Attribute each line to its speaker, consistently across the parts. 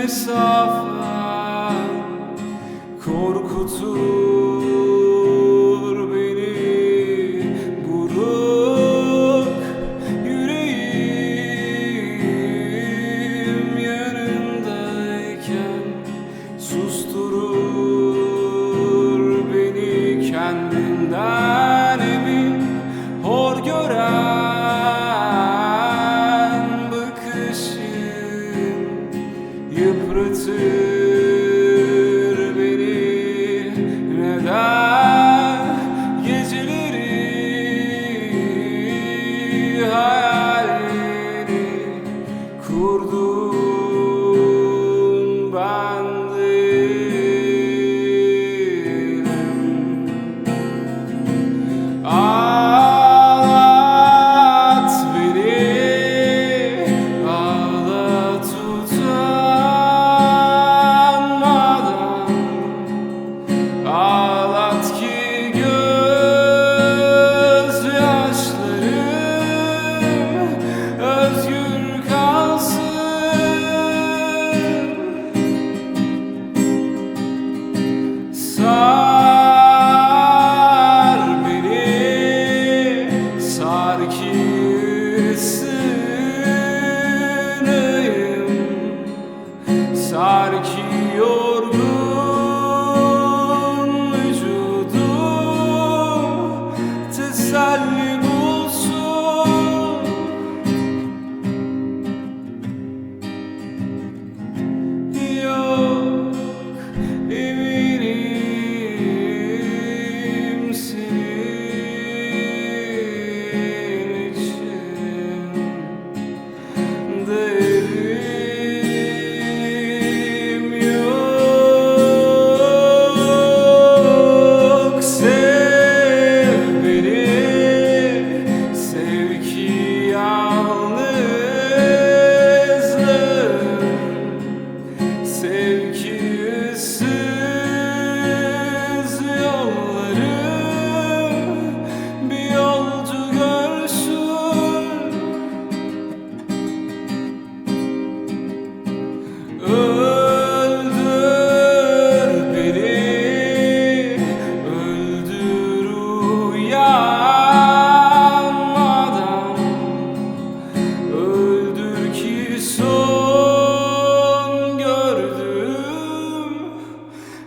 Speaker 1: mesafen korkutur you. have suddenly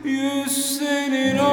Speaker 1: you sing it all.